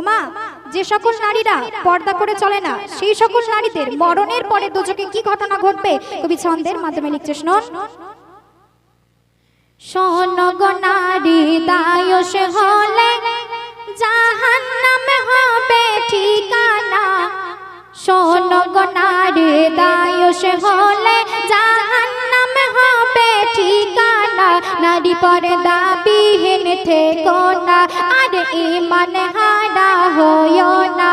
ওমা, যে সকল নারীরা পর্দা করে চলে না, সেই সকল নারীদের মরণের পরে দুচোখে কি ঘটনা ঘটবে? কবি ছন্দের মাধ্যমে লিখছে শোনগ নারী দায়স হলে জাহান্নাম হবে ঠিকানা। শোনগ নারী দায়স হলে জাহান্নাম হবে ঠিকানা। নারী পর্দা বিহীন থেকো না, আর ইমান হারা হইও না।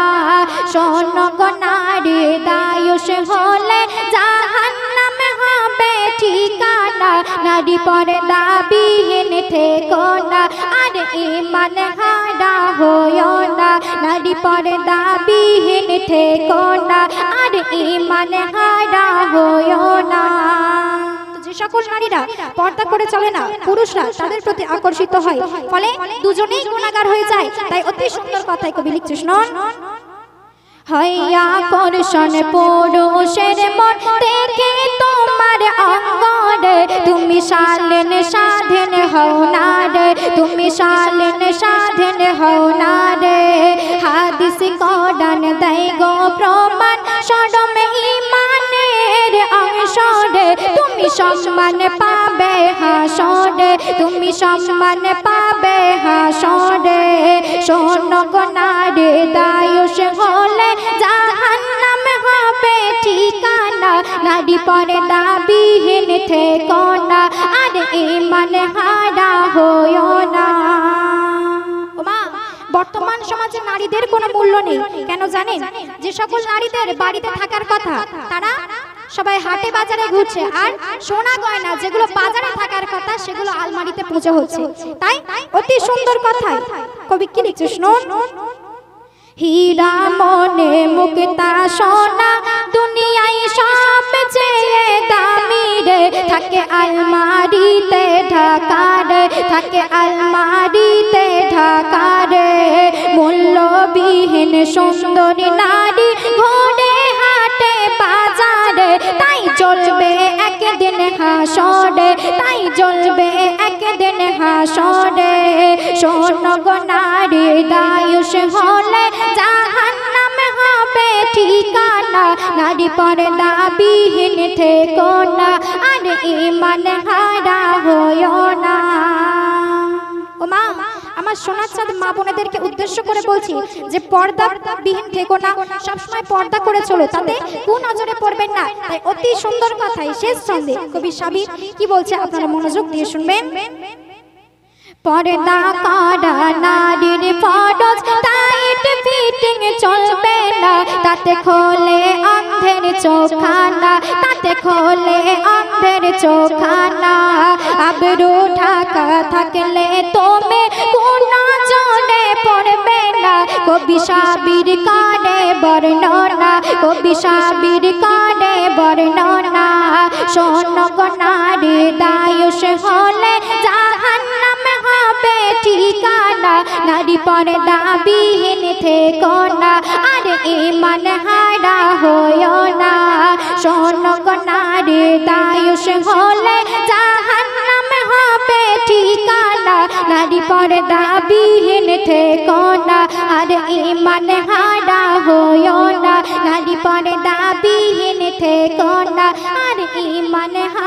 শোনগ নারী দায়স হলে জাহান্নাম হবে ঠিকানা। নারী পর্দা বিহীন থেকো না, আর ইমান হারা হইও না। নারী পর্দা বিহীন থেকো না, আর ইমান হারা হইও না। সকল নারীরা পর্দা করে চলে না, পুরুষরা তাদের প্রতি আকর্ষিত হয়। ফলে দুজনেই গুণাগার হয়ে যায়, তাই অতি সুন্দর কথাই কবি লিখছে শুনুন মন দেখে তোমার তুমি শালেন সাধেন হও না রে, তুমি সাধেন হও না রে। হাদিস কডান দেয় গো তুমি সম্মান পাবে হাসরে গো নারে দায়ুষ হলে জাহান্নাম হবে ঠিকানা। নারী পরে দাবিহীন থেকো না, আর ইমান হারা হইও না। বর্তমান সমাজে নারীদের কোনো মূল্য নেই। কেন জানেন? যে সকল নারীদের বাড়িতে থাকার কথা, তারা সবাই হাটে বাজারে ঘুরছে। আর সোনা গয়না যেগুলো বাজারে থাকার কথা, সেগুলো আলমারিতে পুজো হচ্ছে। তাই অতি সুন্দর কথাই। কবি কি লিখছে শুনুন হীরা মনে মুক্তা সোনা, দুনিয়ায় সব চেয়ে দামি রে। থাকে আলমারিতে ঢাকা রে, থাকে আলমারিতে ঢাকা রে। মূল্যবিহীন সুন্দরী নারী চলবে একদিন হাসরে। গো নারী দায়ুষ হলে জাহান্নাম হবে ঠিকানা। নারী পরে দাবিহীন থেকো না, আর ইমান হারা হইও না। আমার সোনার চাঁদ মা বোনেদেরকে উদ্দেশ্য করে বলছি যে পর্দা বিহীন থেকো না সবসময় পর্দা করে চলো, তাতে কোন নজরে পড়বেন না। তাই অতি সুন্দর কথাই শেষ ছন্দে কবি সাবির কি বলছে আপনারা মনোযোগ দিয়ে শুনবেন? পর্দা করা নারীর ফরজ টাইট ফিটিং চলবে না। তাতে খোলে অন্ধের চোখানা, তাতে খোলে অন্ধের চোখানা। আবরু ঢাকা থাকলে তুমি কবি কানে বর্ণনা কবি সাবির কানে বর্ণনা গো নারী, দায়ুষ হলে হবে ঠিকানা। নারী পর্দা বিহীন থেকো না, আর ইমান হারা হইও না। গো নারী, দায়ুষ হলে জাহান্নাম নারী পর্দা বিহীন থেকো না আর ইমান হারা হইও না। নারী পর্দা বিহীন থেকো না আর ইমান হারা